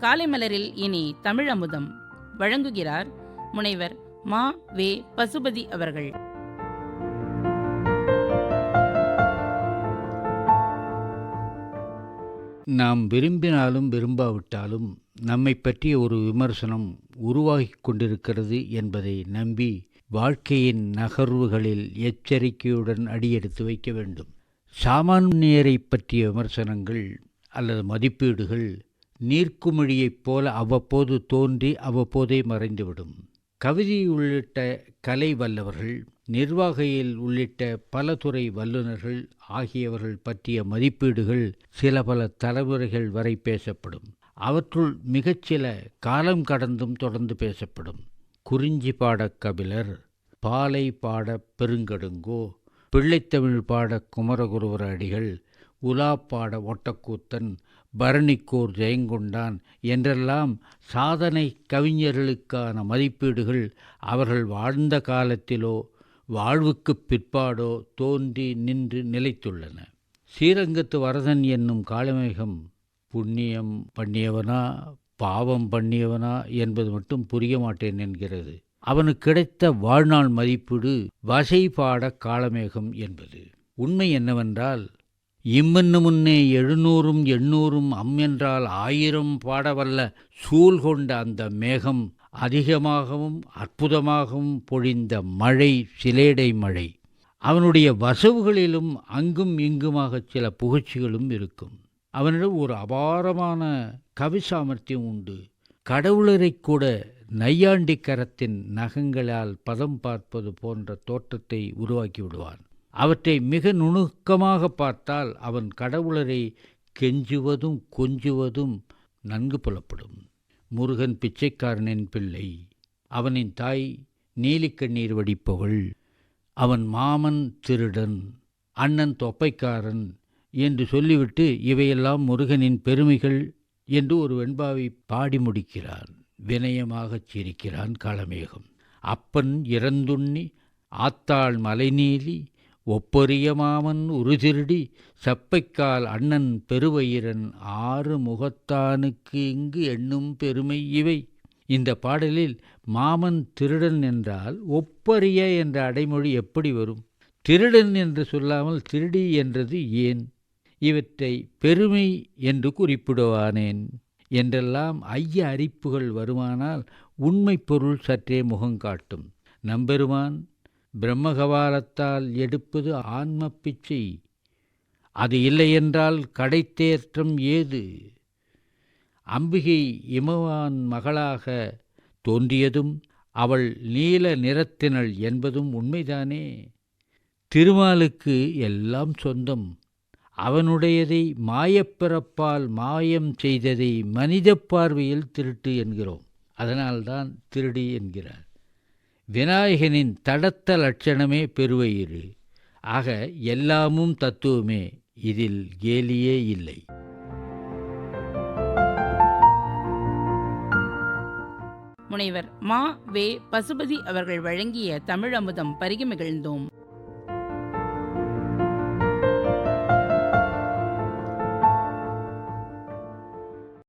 காலை மலரில் இனி தமிழ் அமுதம் வழங்குகிறார் முனைவர் மா. வே. பசுபதி அவர்கள். நாம் விரும்பினாலும் விரும்பாவிட்டாலும் நம்மை பற்றிய ஒரு விமர்சனம் உருவாகி கொண்டிருக்கிறது என்பதை நம்பி வாழ்க்கையின் நகர்வுகளில் எச்சரிக்கையுடன் அடியெடுத்து வைக்க வேண்டும். சாமானியரை பற்றிய விமர்சனங்கள் அல்லது மதிப்பீடுகள் நீர்க்குமிழியைப் போல அவ்வப்போது தோன்றி அவ்வப்போதே மறைந்துவிடும். கவிதை உள்ளிட்ட கலை வல்லவர்கள் நிர்வாகியில் உள்ளிட்ட பல துறை வல்லுநர்கள் ஆகியவர்கள் பற்றிய மதிப்பீடுகள் சில பல தலைமுறைகள் வரை பேசப்படும். அவற்றுள் மிகச்சில காலம் கடந்தும் தொடர்ந்து பேசப்படும். குறிஞ்சி பாட கபிலர் பாலை பாட பெருங்கடுங்கோ பிள்ளைத்தமிழ் பாட குமரகுருவர அடிகள் உலா பாட ஒட்டக்கூத்தன் பரணிக்கோர் ஜெயங்கொண்டான் என்றெல்லாம் சாதனை கவிஞர்களுக்கான மதிப்பீடுகள் அவர்கள் வாழ்ந்த காலத்திலோ வாழ்வுக்குப் பிற்பாடோ தோன்றி நின்று நிலைத்துள்ளன. ஸ்ரீரங்கத்து வரதன் என்னும் காளமேகம் புண்ணியம் பண்ணியவனா பாவம் பண்ணியவனா என்பது மட்டும் புரிய மாட்டேன் என்கிறது. அவனுக்கு கிடைத்த வாழ்நாள் மதிப்பீடு வசை பாட காளமேகம் என்பது. உண்மை என்னவென்றால் இம்மன்னு முன்னே எழுநூறும் எண்ணூறும் அம் என்றால் ஆயிரம் பாடவல்ல சூழ் கொண்ட அந்த மேகம் அதிகமாகவும் அற்புதமாகவும் பொழிந்த மழை சிலேடை மழை. அவனுடைய வசவுகளிலும் அங்கும் இங்குமாக சில புகழ்ச்சிகளும் இருக்கும். அவனிடம் ஒரு அபாரமான கவி சாமர்த்தியம் உண்டு. கடவுளரை கூட நையாண்டிக்கரத்தின் நகங்களால் பதம் பார்ப்பது போன்ற தோற்றத்தை உருவாக்கி விடுவான். அவற்றை மிக நுணுக்கமாக பார்த்தால் அவன் கடவுளரை கெஞ்சுவதும் கொஞ்சுவதும் நன்கு புலப்படும். முருகன் பிச்சைக்காரனின் பிள்ளை. அவனின் தாய் நீலிக்கண்ணீர் வடிப்பவள். அவன் மாமன் திருடன் அண்ணன் தொப்பைக்காரன் என்று சொல்லிவிட்டு இவையெல்லாம் முருகனின் பெருமைகள் என்று ஒரு வெண்பாவை பாடி முடிக்கிறான். வினயமாகச் சிரிக்கிறான் களமேகம். அப்பன் இறந்துண்ணி ஆத்தாள் மலைநீலி ஒப்பரிய மாமன் உருதிருடி செப்பைக்கால் அண்ணன் பெருவயிரன் ஆறு முகத்தானுக்கு இங்கு எண்ணும் பெருமை இவை. இந்த பாடலில் மாமன் திருடன் என்றால் ஒப்பரிய என்ற அடைமொழி எப்படி வரும்? திருடன் என்று சொல்லாமல் திருடி என்றது ஏன்? இவற்றை பெருமை என்று குறிப்பிடுவானேன். என்றெல்லாம் ஐய அரிப்புகள் வருமானால் உண்மை பொருள் சற்றே முகங்காட்டும் நம்பெருமான் பிரம்மகவாரத்தால் எடுப்பது ஆன்ம பிச்சை அது இல்லையென்றால் கடைத்தேற்றம் ஏது? அம்பிகை இமவான் மகளாக தோன்றியதும் அவள் நீல நிறத்தினள் என்பதும் உண்மைதானே? திருமாலுக்கு எல்லாம் சொந்தம். அவனுடையதை மாயப்பிறப்பால் மாயம் செய்ததை மனித பார்வையில் திருட்டு என்கிறோம். அதனால்தான் திருடி என்கிறார். விநாயகனின் தடத்த லட்சணமே பெருவயிறு. ஆக எல்லாமும் தத்துவமே இதில் கேலியே இல்லை. முனைவர் மா வே பசுபதி அவர்கள் வழங்கிய தமிழ் அமுதம் பருகி மகிழ்ந்தோம்